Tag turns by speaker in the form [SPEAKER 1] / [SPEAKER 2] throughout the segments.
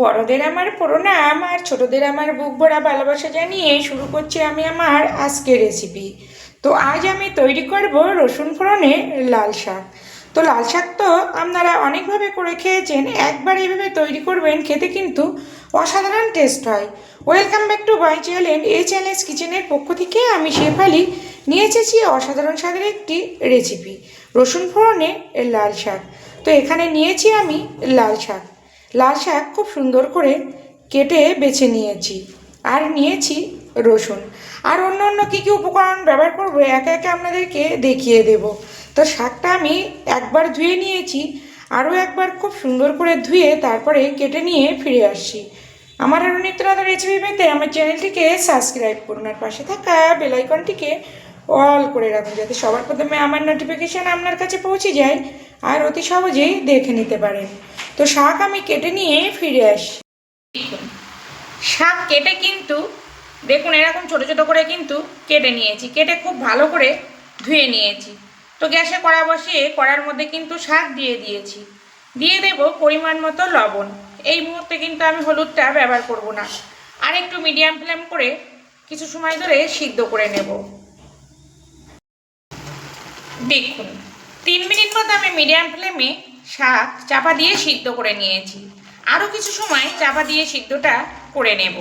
[SPEAKER 1] বড়দের আমার প্রণাম আর ছোটদের আমার বুক ভরা ভালোবাসা জানিয়ে শুরু করছি আমি আমার আজকের রেসিপি তো আজ আমি তৈরি করব রসুন ফোড়নের লাল শাক। তো লাল শাক তো আপনারা অনেকভাবে করে খেয়েছেন, একবার এইভাবে তৈরি করবেন, খেতে কিন্তু অসাধারণ টেস্ট হয়। Welcome back to my channel এই চ্যানেল কিচেনের পক্ষ থেকে আমি শেফালি নিয়ে এসেছি অসাধারণ স্বাদের একটি রেসিপি রসুন ফোড়নের লাল শাক। তো এখানে নিয়েছি আমি লাল শাক। লাল শাক খুব সুন্দর করে কেটে বেছে নিয়েছি। আর নিয়েছি রসুন। আর অন্য অন্য কী কী উপকরণ ব্যবহার করব, একে একে আপনাদেরকে দেখিয়ে দেব। তো শাকটা আমি একবার ধুয়ে নিয়েছি, আরও একবার খুব সুন্দর করে ধুয়ে তারপরে কেটে নিয়ে ফিরে আসছি। আমার আরও নিত্য নতুন রেসিপি পেতে আমার চ্যানেলটিকে সাবস্ক্রাইব করুন আর পাশে থাকা বেলাইকনটিকে অল করে রাখুন, যাতে সবার প্রথমে আমার নোটিফিকেশান আপনার কাছে পৌঁছে যায় আর অতি সহজেই দেখে নিতে পারেন। তো শাক আমি কেটে নিয়ে ফিরে আসি। শাক কেটে কিন্তু, দেখুন এরকম ছোট ছোট করে কিন্তু কেটে নিয়েছি। কেটে খুব ভালো করে ধুয়ে নিয়েছি। তো গ্যাসে কড়া বসিয়ে কড়ার মধ্যে কিন্তু শাক দিয়ে দিয়েছি। দিয়ে দেব পরিমাণ মতো লবণ। এই মুহূর্তে কিন্তু আমি হলুদটা ব্যবহার করব না। আর একটু মিডিয়াম ফ্লেম করে কিছু সময় ধরে সিদ্ধ করে নেব। দেখুন, তিন মিনিট মতো আমি মিডিয়াম ফ্লেমে শাক চাপা দিয়ে সিদ্ধ করে নিয়েছি। আরও কিছু সময় চাপা দিয়ে সিদ্ধটা করে নেব।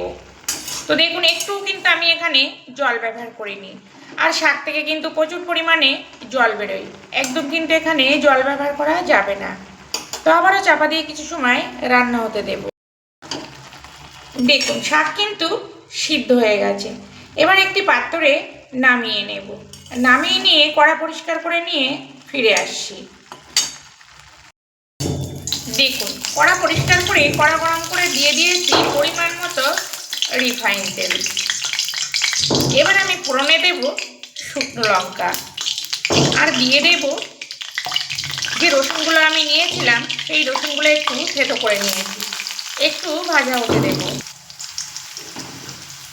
[SPEAKER 1] তো দেখুন একটু কিন্তু আমি এখানে জল ব্যবহার করিনি। আর শাক থেকে কিন্তু প্রচুর পরিমাণে জল বেরোয়। একদম কিন্তু এখানে জল ব্যবহার করা যাবে না। তো আবারও চাপা দিয়ে কিছু সময় রান্না হতে দেব। দেখুন, শাক কিন্তু সিদ্ধ হয়ে গেছে। এবার একটি পাত্রে নামিয়ে নেব। নামিয়ে নিয়ে কড়া পরিষ্কার করে নিয়ে ফিরে আসছি। দেখুন, কড়া পরিষ্কার করে, কড়া গরম করে দিয়ে দিয়েছি পরিমাণ মতো রিফাইন তেল। এবার আমি ফোড়নে দেব শুকনো লঙ্কা। আর দিয়ে দেব যে রসুনগুলো আমি নিয়েছিলাম, সেই রসুনগুলো একটু থেতো করে নিয়েছি। একটু ভাজা হতে দেব।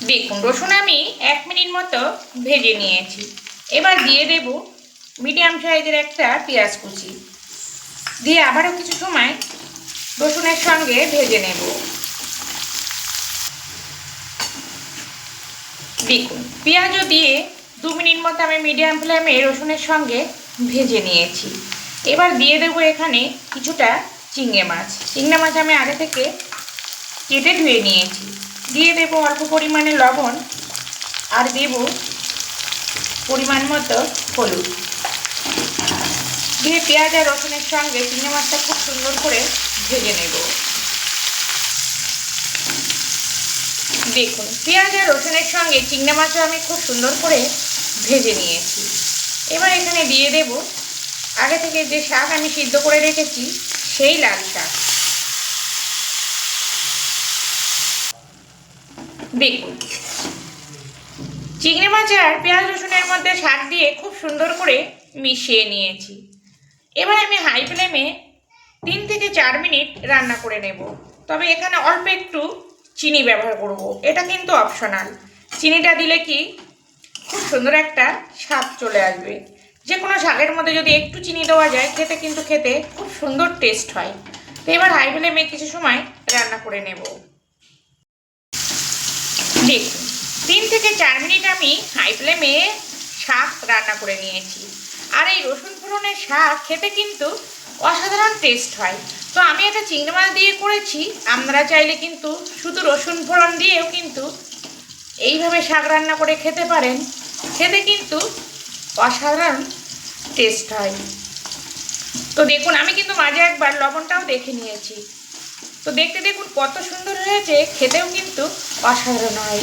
[SPEAKER 1] দেখুন, রসুন আমি এক মিনিট মতো ভেজে নিয়েছি। এবার দিয়ে দেব মিডিয়াম সাইজের একটা পেঁয়াজ কুচি। দিয়ে আবারও কিছু সময় রসুনের সঙ্গে ভেজে নেব। দেখুন, পেঁয়াজও দিয়ে দু মিনিট মতো আমি মিডিয়াম ফ্লেমে রসুনের সঙ্গে ভেজে নিয়েছি। এবার দিয়ে দেবো এখানে কিছুটা চিংড়ে মাছ। চিংড়ে মাছ আমি আগে থেকে কেটে ধুয়ে নিয়েছি। দিয়ে দেবো অল্প পরিমাণে লবণ আর দেব পরিমাণ মতো হলুদ। দিয়ে পেঁয়াজ আর রসুনের সঙ্গে চিংড়ি মাছটা খুব সুন্দর করে ভেজে নেব। দেখুন, পেঁয়াজ আর রসুনের সঙ্গে চিংড়ি মাছও আমি খুব সুন্দর করে ভেজে নিয়েছি। এবার এখানে দিয়ে দেব। আগে থেকে যে শাক আমি সিদ্ধ করে রেখেছি, সেই লাল শাক। দেখুন, চিংড়ি মাছ আর পেঁয়াজ রসুনের মধ্যে শাক দিয়ে খুব সুন্দর করে মিশিয়ে নিয়েছি। এবার আমি হাই ফ্লেমে তিন থেকে চার মিনিট রান্না করে নেব। তবে এখানে অল্প একটু চিনি ব্যবহার করব। এটা কিন্তু অপশনাল চিনিটা দিলে কি খুব সুন্দর একটা স্বাদ চলে আসবে। যে কোনো শাকের মধ্যে যদি একটু চিনি দেওয়া যায়, খেতে কিন্তু খেতে খুব সুন্দর টেস্ট হয়। তো এবার হাই ফ্লেমে কিছু সময় রান্না করে নেব। দেখুন, তিন থেকে চার মিনিট আমি হাই ফ্লেমে শাক রান্না করে নিয়েছি। আর এই রসুন ফোড়নের শাক খেতে কিন্তু অসাধারণ টেস্ট হয়। তো আমি এটা চিংড়ি মাছ দিয়ে করেছি, আপনারা চাইলে কিন্তু শুধু রসুন ফোড়ন দিয়েও কিন্তু এইভাবে শাক রান্না করে খেতে পারেন। খেতে কিন্তু অসাধারণ টেস্ট হয়। তো দেখুন, আমি কিন্তু মাঝে একবার লবণটাও দেখে নিয়েছি। তো দেখতে দেখুন, কত সুন্দর হয়েছে, খেতেও কিন্তু অসাধারণ হয়।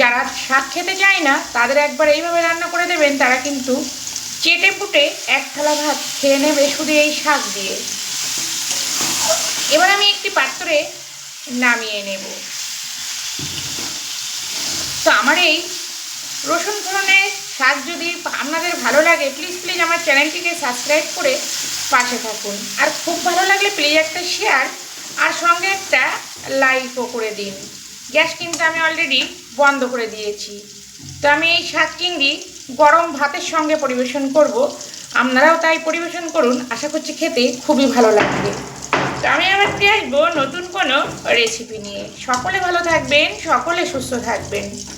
[SPEAKER 1] যারা শাক খেতে চায় না, তাদের একবার এইভাবে রান্না করে দেবেন, তারা কিন্তু চেটে পুটে এক থালা ভাত খেয়ে নেবে শুধু এই শাক দিয়ে। এবার আমি একটি পাত্রে নামিয়ে নেব। তো আমার এই রসুন ফোড়নের শাক যদি আপনাদের ভালো লাগে প্লিজ প্লিজ আমার চ্যানেলটিকে সাবস্ক্রাইব করে পাশে থাকুন। আর খুব ভালো লাগলে প্লিজ একটা শেয়ার আর সঙ্গে একটা লাইকও করে দিন। গ্যাস কিন্তু আমি অলরেডি বন্ধ করে দিয়েছি। তো আমি এই শাক চিংড়ি গরম ভাতের সঙ্গে পরিবেশন করব। আপনারাও তাই পরিবেশন করুন। আশা করছি খেতে খুবই ভালো লাগবে। তো আমি আবার ফিরে আসব নতুন কোনো রেসিপি নিয়ে। সকলে ভালো থাকবেন, সকলে সুস্থ থাকবেন।